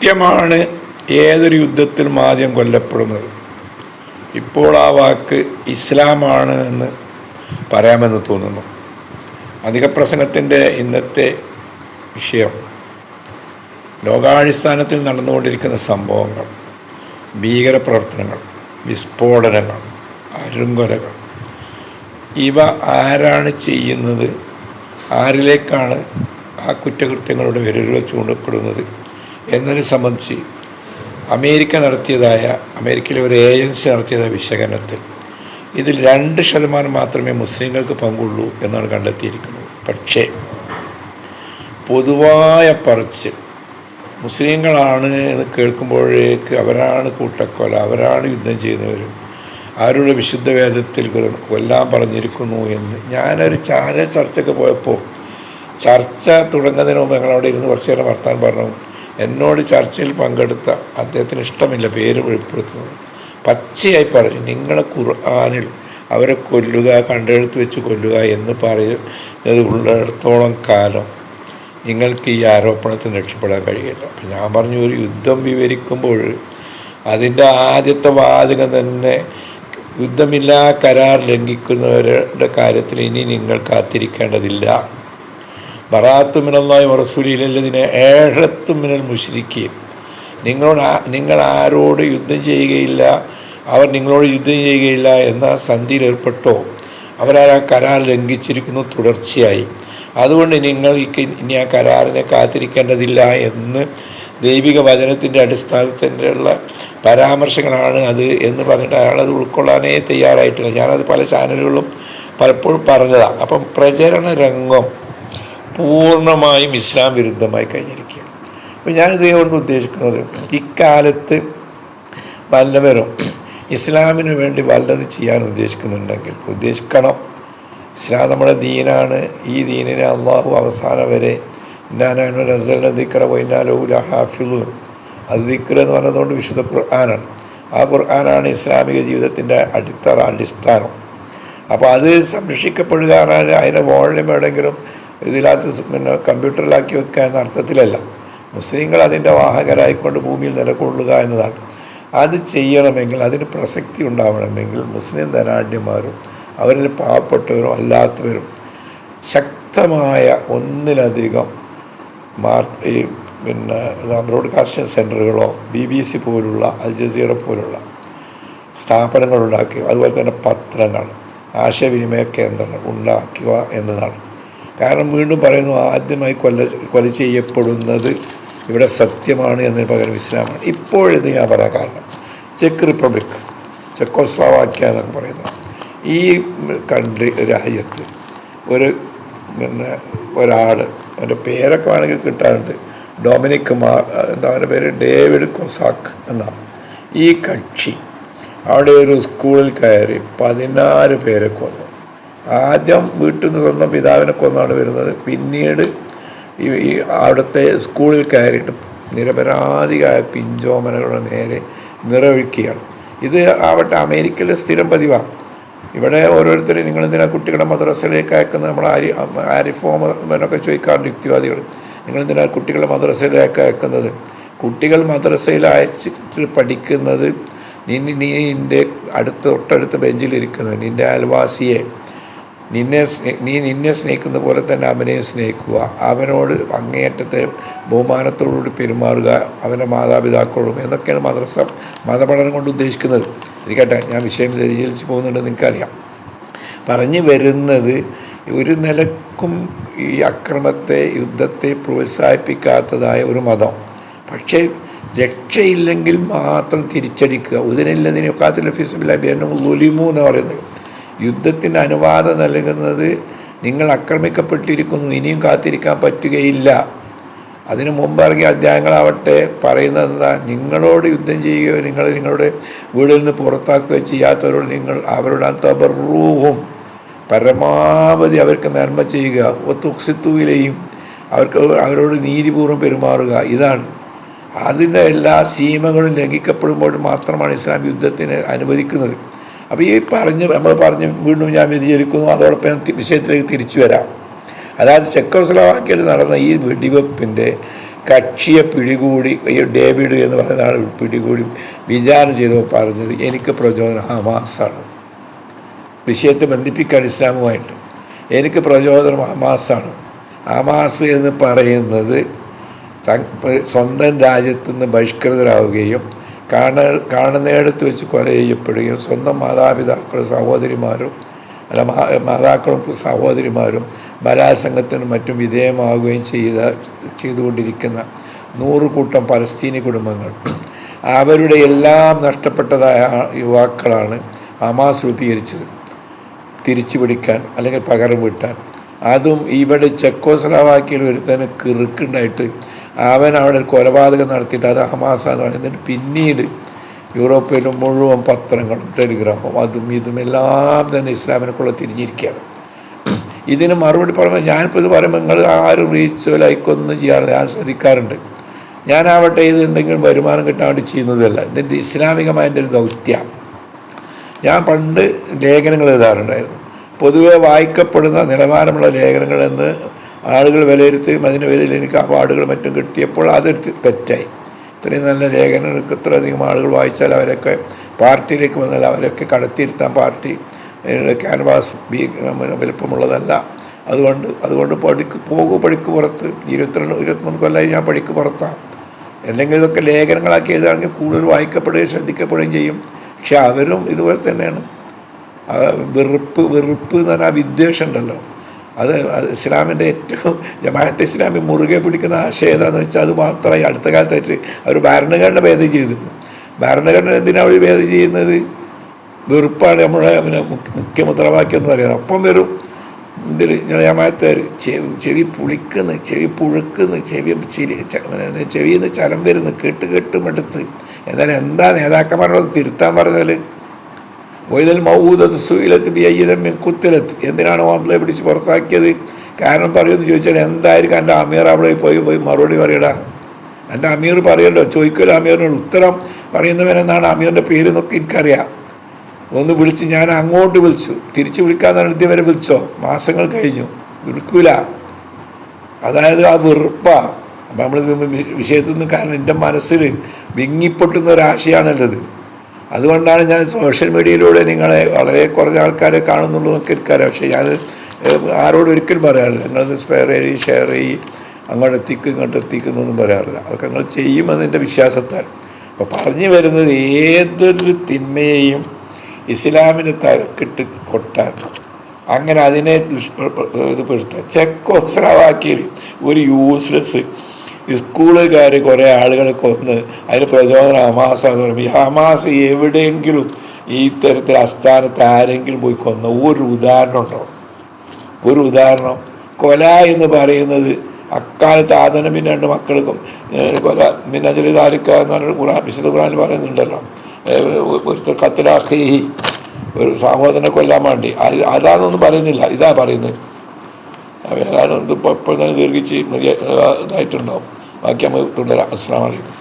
സത്യമാണ് ഏതൊരു യുദ്ധത്തിലും ആദ്യം കൊല്ലപ്പെടുന്നത്. ഇപ്പോൾ ആ വാക്ക് ഇസ്ലാമാണ് എന്ന് പറയാമെന്ന് തോന്നുന്നു. അധിക പ്രസംഗത്തിന്റെ ഇന്നത്തെ വിഷയം ലോകാടിസ്ഥാനത്തിൽ നടന്നുകൊണ്ടിരിക്കുന്ന സംഭവങ്ങൾ ഭീകരപ്രവർത്തനങ്ങൾ വിസ്ഫോടനങ്ങൾ അരുങ്കൊലകൾ ഇവ ആരാണ് ചെയ്യുന്നത് ആരിലേക്കാണ് ആ കുറ്റകൃത്യങ്ങളുടെ വിരലുകൾ ചൂണ്ടപ്പെടുന്നത് എന്നതിനെ സംബന്ധിച്ച് അമേരിക്ക നടത്തിയതായ അമേരിക്കയിലെ ഒരു ഏജൻസി നടത്തിയതായ വിശകലനത്തിൽ ഇതിൽ രണ്ട് ശതമാനം മാത്രമേ മുസ്ലിങ്ങൾക്ക് പങ്കുള്ളൂ എന്നാണ് കണ്ടെത്തിയിരിക്കുന്നത്. പക്ഷേ പൊതുവായ പറച്ചിൽ മുസ്ലിങ്ങളാണ് എന്ന് കേൾക്കുമ്പോഴേക്ക് അവരാണ് കൂട്ടക്കൊല അവരാണ് യുദ്ധം ചെയ്യുന്നവരും അവരുടെ വിശുദ്ധ വേദത്തിൽ കൊല്ലാൻ പറഞ്ഞിരിക്കുന്നു എന്ന്. ഞാനൊരു ചാനൽ ചർച്ചയ്ക്ക് പോയപ്പോൾ ചർച്ച തുടങ്ങുന്നതിന് മുമ്പ് ഞങ്ങളവിടെ ഇരുന്ന് കുറച്ച് നേരം വർത്താൻ പറഞ്ഞു. എന്നോട് ചർച്ചയിൽ പങ്കെടുത്ത അദ്ദേഹത്തിന് ഇഷ്ടമില്ല പേര് വെളിപ്പെടുത്തുന്നത്. പച്ചയായി പറഞ്ഞു നിങ്ങളെ ഖുർആാനിൽ അവരെ കൊല്ലുക കണ്ടെടുത്ത് വെച്ച് കൊല്ലുക എന്ന് പറയുന്നത് ഉള്ളിടത്തോളം കാലം നിങ്ങൾക്ക് ഈ ആരോപണത്തിൽ രക്ഷപ്പെടാൻ കഴിയില്ല. അപ്പം ഞാൻ പറഞ്ഞു ഒരു യുദ്ധം വിവരിക്കുമ്പോൾ അതിന്റെ ആദ്യത്തെ വാചകം തന്നെ യുദ്ധമില്ലാ കരാർ ലംഘിക്കുന്നവരുടെ കാര്യത്തിൽ ഇനി നിങ്ങൾ കാത്തിരിക്കേണ്ടതില്ല. ബറാത്ത് മിനല്ലായി റസൂലില്ലതിനെ ഏഴത്തും മിനൽ മുഷിരിക്കുകയും നിങ്ങളോട് നിങ്ങൾ ആരോട് യുദ്ധം ചെയ്യുകയില്ല. അവർ നിങ്ങളോട് യുദ്ധം ചെയ്യുകയില്ല എന്ന സന്ധിയിൽ ഏർപ്പെട്ടോ? അവരാ ആ കരാർ ലംഘിച്ചിരിക്കുന്നു? തുടർച്ചയായി. അതുകൊണ്ട് നിങ്ങൾ ഇനി ആ കരാറിനെ കാത്തിരിക്കേണ്ടതില്ല എന്ന് ദൈവിക വചനത്തിന്റെ അടിസ്ഥാനത്തിലുള്ള പരാമർശങ്ങളാണ് അത് എന്ന് പറഞ്ഞിട്ട് അയാളത് ഉൾക്കൊള്ളാനേ തയ്യാറായിട്ടില്ല. ഞാനത് പല ചാനലുകളും പലപ്പോഴും പറഞ്ഞതാണ് അപ്പം പ്രചരണ രംഗം പൂർണമായും ഇസ്ലാം വിരുദ്ധമായി കഴിഞ്ഞിരിക്കുകയാണ്. അപ്പോൾ ഞാനിത് കൊണ്ട് ഉദ്ദേശിക്കുന്നത് ഇക്കാലത്ത് വല്ലവരും ഇസ്ലാമിന് വേണ്ടി വല്ലത് ചെയ്യാൻ ഉദ്ദേശിക്കുന്നുണ്ടെങ്കിൽ ഉദ്ദേശിക്കണം. ഇസ്ലാം നമ്മുടെ ദീനാണ്. ഈ ദീനിനെ അള്ളാഹു അവസാനം വരെ ഞാനാണ് റസലിനെ അത് ദിക്ര എന്ന് പറഞ്ഞതുകൊണ്ട് വിശുദ്ധ ഖുർആനാണ്. ആ ഖുർആനാണ് ഇസ്ലാമിക ജീവിതത്തിന്റെ അടിത്തറ അടിസ്ഥാനം. അപ്പോൾ അത് സംരക്ഷിക്കപ്പെടുക അതിന്റെ വോളിയം എവിടെയെങ്കിലും ഇതിനകത്ത് പിന്നെ കമ്പ്യൂട്ടറിലാക്കി വെക്കുക എന്ന അർത്ഥത്തിലല്ല. മുസ്ലിങ്ങൾ അതിന്റെ വാഹകരായിക്കൊണ്ട് ഭൂമിയിൽ നിലകൊള്ളുക എന്നതാണ്. അത് ചെയ്യണമെങ്കിൽ അതിന് പ്രസക്തി ഉണ്ടാവണമെങ്കിൽ മുസ്ലിം ധനാഢ്യന്മാരും അവരിൽ പാവപ്പെട്ടവരും അല്ലാത്തവരും ശക്തമായ ഒന്നിലധികം മാർ ഈ പിന്നെ ബ്രോഡ്കാസ്റ്റിംഗ് സെന്ററുകളോ ബി ബി സി പോലുള്ള അൽ ജസീറ പോലുള്ള സ്ഥാപനങ്ങൾ ഉണ്ടാക്കുക അതുപോലെ തന്നെ പത്രങ്ങൾ ആശയവിനിമയ കേന്ദ്രങ്ങൾ ഉണ്ടാക്കുക എന്നതാണ്. കാരണം വീണ്ടും പറയുന്നു ആദ്യമായി കൊല്ല കൊല ചെയ്യപ്പെടുന്നത് ഇവിടെ സത്യമാണ് എന്നതിന് പകരം ഇസ്ലാമാണ്. ഇപ്പോഴെന്ന് ഞാൻ പറയാൻ കാരണം ചെക്ക് റിപ്പബ്ലിക് ചെക്കോസ്ലാവാക്യ എന്നൊക്കെ പറയുന്നു. ഈ കൺട്രി രാജ്യത്ത് ഒരു പിന്നെ ഒരാൾ അവന്റെ പേരൊക്കെ വേണമെങ്കിൽ കിട്ടാറുണ്ട് ഡൊമിനിക് മാർ എന്താ അവന്റെ പേര്? ഡേവിഡ് കൊസാക്ക് എന്നാണ് ഈ കക്ഷി അവിടെ ഒരു സ്കൂളിൽ കയറി പതിനാറ് പേരെ കൊന്നു. ആദ്യം വീട്ടിൽ നിന്ന് സ്വന്തം പിതാവിനെ കൊന്നാണ് വരുന്നത്. പിന്നീട് ഈ അവിടുത്തെ സ്കൂളിൽ കയറിയിട്ട് നിരപരാധിയായ പിഞ്ചോമനകളുടെ നേരെ നിറയൊഴിക്കുകയാണ് ഇത് ആവട്ടെ അമേരിക്കയിലെ സ്ഥിരം പതിവാണ്. ഇവിടെ ഓരോരുത്തരും നിങ്ങൾ എന്തിനാ കുട്ടികളെ മദ്രസയിലേക്ക് അയക്കുന്നത്? നമ്മൾ ആരി ആരിഫോമനൊക്കെ ചോദിക്കാറുണ്ട് യുക്തിവാദികൾ. നിങ്ങൾ എന്തിനാ കുട്ടികളെ മദ്രസയിലേക്ക് അയക്കുന്നത്? കുട്ടികൾ മദ്രസയിൽ അയച്ചിട്ട് പഠിക്കുന്നത് നീ നീ നിന്റെ അടുത്ത് തൊട്ടടുത്ത ബെഞ്ചിലിരിക്കുന്നത് നിന്റെ അയൽവാസിയെ നിന്നെ നീ നിന്നെ സ്നേഹിക്കുന്ന പോലെ തന്നെ അവനെയും സ്നേഹിക്കുക. അവനോട് അങ്ങേയറ്റത്തെ ബഹുമാനത്തോടുകൂടി പെരുമാറുക അവന്റെ മാതാപിതാക്കളും എന്നൊക്കെയാണ് മദ്രസ മതപഠനം കൊണ്ട് ഉദ്ദേശിക്കുന്നത്. ഇരിക്കട്ടെ ഞാൻ വിഷയം പരിശീലിച്ച് പോകുന്നുണ്ട് നിനക്കറിയാം. പറഞ്ഞു വരുന്നത് ഒരു നിലക്കും ഈ അക്രമത്തെ യുദ്ധത്തെ പ്രോത്സാഹിപ്പിക്കാത്തതായ ഒരു മതം. പക്ഷേ രക്ഷയില്ലെങ്കിൽ മാത്രം തിരിച്ചടിക്കുക. ഉദനില്ലതിന് കാത്തിലെ ഫിസിബിൽ അഭിയാനം ലുലിമു എന്ന് പറയുന്നത്. യുദ്ധത്തിന് അനുവാദം നൽകുന്നത് നിങ്ങൾ ആക്രമിക്കപ്പെട്ടിരിക്കുന്നു ഇനിയും കാത്തിരിക്കാൻ പറ്റുകയില്ല. അതിനു മുമ്പിറങ്ങിയ അധ്യായങ്ങളാവട്ടെ പറയുന്നത് എന്താ നിങ്ങളോട് യുദ്ധം ചെയ്യുകയോ നിങ്ങൾ നിങ്ങളുടെ വീടിൽ നിന്ന് പുറത്താക്കുകയോ ചെയ്യാത്തവരോട് നിങ്ങൾ അവരുടെ തബറൂഹും പരമാവധി അവർക്ക് നന്മ ചെയ്യുക. ഒത്തുക്സിത്തുവിലെയും അവർക്ക് അവരോട് നീതിപൂർവം പെരുമാറുക. ഇതാണ്. അതിന്റെ എല്ലാ സീമകളും ലംഘിക്കപ്പെടുമ്പോൾ മാത്രമാണ് ഇസ്ലാം യുദ്ധത്തിന് അനുവദിക്കുന്നത്. അപ്പോൾ ഈ പറഞ്ഞ് നമ്മൾ പറഞ്ഞ് വീണ്ടും ഞാൻ വ്യതിചരിക്കുന്നു അതോടൊപ്പം ഞാൻ വിഷയത്തിലേക്ക് തിരിച്ചു വരാം. അതായത് ചെക്കോസ്ലവാക്യയിൽ നടന്ന ഈ വെടിവെപ്പിന്റെ കക്ഷിയെ പിടികൂടി ഡേവിഡ് എന്ന് പറയുന്ന ആൾ പിടികൂടി വിചാരണ ചെയ്തപ്പോൾ പറഞ്ഞത് എനിക്ക് പ്രചോദനം ഹമാസാണ് വിഷയത്തെ ബന്ധിപ്പിക്കാൻ ഇസ്ലാമുമായിട്ട് എനിക്ക് പ്രചോദനം ഹമാസാണ് ഹമാസ് എന്ന് പറയുന്നത് സ്വന്തം രാജ്യത്തു നിന്ന് ബഹിഷ്കൃതരാവുകയും കാണ കാണുന്നിടത്ത് വെച്ച് കൊല ചെയ്യപ്പെടുകയും സ്വന്തം മാതാപിതാക്കളും സഹോദരിമാരും അല്ല മാതാക്കളും സഹോദരിമാരും ബലാത്സംഗത്തിനും മറ്റും വിധേയമാവുകയും ചെയ്ത ചെയ്തുകൊണ്ടിരിക്കുന്ന നൂറുകൂട്ടം പലസ്തീനി കുടുംബങ്ങൾ. അവരുടെ എല്ലാം നഷ്ടപ്പെട്ടതായ യുവാക്കളാണ് ഹമാസ് രൂപീകരിച്ചത്. തിരിച്ചു പിടിക്കാൻ അല്ലെങ്കിൽ പകരം വീട്ടാൻ. അതും ഇവിടെ ചെക്കോസ്ലാവാക്കിയിൽ ഒരുത്തന് കിറുക്കുണ്ടായിട്ട് അവൻ അവിടെ ഒരു കൊലപാതകം നടത്തിയിട്ട് അത് ഹമാസാന്ന് പറയുന്നത് എന്നിട്ട് പിന്നീട് യൂറോപ്പിലും മുഴുവൻ പത്രങ്ങളും ടെലിഗ്രാഫും അതും ഇതും എല്ലാം തന്നെ ഇസ്ലാമിനെക്കുള്ള തിരിഞ്ഞിരിക്കുകയാണ്. ഇതിന് മറുപടി പറയുമ്പോൾ ഞാനിപ്പോൾ ഇത് പറയുമ്പോൾ നിങ്ങൾ ആരും റീച്ചോ ലൈക്കോ ഒന്നും ചെയ്യാറില്ല. ഞാൻ ശ്രദ്ധിക്കാറുണ്ട്. ഞാനാവട്ടെ ഇത് എന്തെങ്കിലും വരുമാനം കിട്ടാൻ വേണ്ടി ചെയ്യുന്നതല്ല. ഇതിന്റെ ഇസ്ലാമികമായ എന്റെ ഒരു ദൗത്യം. ഞാൻ പണ്ട് ലേഖനങ്ങൾ എഴുതാറുണ്ടായിരുന്നു. പൊതുവെ വായിക്കപ്പെടുന്ന നിലവാരമുള്ള ലേഖനങ്ങളെന്ന് ആളുകൾ വിലയിരുത്തുകയും അതിന് പേരിൽ എനിക്ക് അവാർഡുകൾ മറ്റും കിട്ടിയപ്പോൾ അതൊരു തെറ്റായി. ഇത്രയും നല്ല ലേഖനങ്ങൾക്ക് ഇത്രയധികം ആളുകൾ വായിച്ചാൽ അവരൊക്കെ പാർട്ടിയിലേക്ക് വന്നാൽ അവരൊക്കെ കടത്തിയിരുത്താൻ പാർട്ടി ക്യാൻവാസ് വലുപ്പമുള്ളതല്ല. അതുകൊണ്ട് അതുകൊണ്ട് പഠിക്ക് പോകൂ പഠിക്ക് പുറത്ത്. ഇരുപത്തിരണ്ട് ഇരുപത്തിമൂന്ന് കൊല്ലമായി ഞാൻ പഠിക്ക് പുറത്താണ് അല്ലെങ്കിൽ ഇതൊക്കെ ലേഖനങ്ങളാക്കി എഴുതുകയാണെങ്കിൽ കൂടുതൽ വായിക്കപ്പെടുകയും ശ്രദ്ധിക്കപ്പെടുകയും ചെയ്യും. പക്ഷെ അവരും ഇതുപോലെ തന്നെയാണ്. വെറുപ്പ് വെറുപ്പ് എന്ന് പറഞ്ഞാൽ വിദ്വേഷം ഉണ്ടല്ലോ. അത് ഇസ്ലാമിന്റെ ഏറ്റവും ജമാഅത്തെ ഇസ്ലാമി മുറുകെ പിടിക്കുന്ന ആശയം ഏതാണെന്ന് വെച്ചാൽ അത് മാത്രമായി അടുത്ത കാലത്തായിട്ട് അവർ ഭരണഘടന ഭേദം ചെയ്തിരുന്നു. ഭരണഘടന എന്തിനാണ് അവർ ഭേദം ചെയ്യുന്നത്? വെറുപ്പാണ് നമ്മുടെ പിന്നെ മുഖ്യ- മുദ്രാവാക്യം എന്ന് പറയുന്നത്. ഒപ്പം വരും ഇതിൽ ജമാഅത്തേർ ചെവി ചെവി പുളിക്കുന്നു ചെവി പുഴുക്കുന്നു ചെവി ചിരി ചെവിയിൽ നിന്ന് ചലം വരുന്നു കേട്ട് കേട്ട് മടുത്ത് എന്നാലും എന്താ നേതാക്കന്മാരോട് തിരുത്താൻ പറഞ്ഞാൽ വൈതൽ മൗദത്ത് സുയിലത്ത് ബിയ്യതമ്മിൻ കുത്തിലത്ത്. എന്തിനാണ് ഓംലെ പിടിച്ച് പുറത്താക്കിയത്? കാരണം പറയുമെന്ന് ചോദിച്ചാൽ എന്തായിരിക്കും എന്റെ അമീർ അവിടെ പോയി പോയി മറുപടി പറയടാ? എന്റെ അമീർ പറയല്ലോ ചോദിക്കല്ലോ അമീറിനോട് ഉത്തരം പറയുന്നവനെന്നാണ് അമീറിന്റെ പേര് എന്നൊക്കെ എനിക്കറിയാം. ഒന്ന് വിളിച്ച് ഞാൻ അങ്ങോട്ട് വിളിച്ചു. തിരിച്ച് വിളിക്കാന്നാണ് വരെ വിളിച്ചോ? മാസങ്ങൾ കഴിഞ്ഞു. വിളിക്കൂല. അതായത് ആ വെറുപ്പാണ് അപ്പം നമ്മൾ വിഷയത്തിൽ നിന്ന് കാരണം എന്റെ മനസ്സിൽ വിങ്ങിപ്പൊട്ടുന്ന ഒരാശയാണല്ലത് അതുകൊണ്ടാണ് ഞാൻ സോഷ്യൽ മീഡിയയിലൂടെ നിങ്ങളെ വളരെ കുറഞ്ഞ ആൾക്കാരെ കാണുന്നുള്ളൂ എന്നൊക്കെ എനിക്കറിയാം. പക്ഷേ ഞാൻ ആരോടും ഒരിക്കലും പറയാറില്ല. നിങ്ങളത് സ്പെയർ ചെയ്യ് ഷെയർ ചെയ്യ് അങ്ങോട്ട് എത്തിക്കും ഇങ്ങോട്ട് എത്തിക്കുന്നൊന്നും പറയാറില്ല. അതൊക്കെ നിങ്ങൾ ചെയ്യുമെന്ന് എന്റെ വിശ്വാസത്താൽ. അപ്പോൾ പറഞ്ഞു വരുന്നത് ഏതൊരു തിന്മയെയും ഇസ്ലാമിന് തലക്കിട്ട് കൊട്ടാൻ. അങ്ങനെ അതിനെ ഇത് പെടുത്താൻ. ചെക്കോസ്രാവാക്കിയ ഒരു യൂസ്ലെസ് സ്കൂളുകാർ കുറേ ആളുകളെ കൊന്ന് അതിന് പ്രചോദനം ഹമാസ എന്ന് പറയുമ്പോൾ ഈ ഹമാസ് എവിടെയെങ്കിലും ഈ തരത്തിൽ അസ്ഥാനത്ത് ആരെങ്കിലും പോയി കൊന്ന ഒരു ഉദാഹരണം ഉണ്ടോ? ഒരു ഉദാഹരണം. കൊല എന്ന് പറയുന്നത് അക്കാലത്ത് ആദനം പിന്നെ രണ്ട് മക്കൾക്കും കൊല. മിന്നതിൽ താലിക്ക എന്ന് ഖുറാൻ വിശുദ്ധ ഖുറാനിൽ പറയുന്നുണ്ടല്ലോ. ഒരു കത്തിലാഹി ഒരു സഹോദരനെ കൊല്ലാൻ വേണ്ടി. അത് അതാണെന്നൊന്നും പറയുന്നില്ല. ഇതാ പറയുന്നത്. ഏതാണ്ട് ഇപ്പോൾ ഇപ്പോൾ തന്നെ ദീർഘിച്ച് മതിയ ഇതായിട്ടുണ്ടാവും. ബാക്കി നമ്മൾ തുടരാം. അസ്സാം വലൈക്കും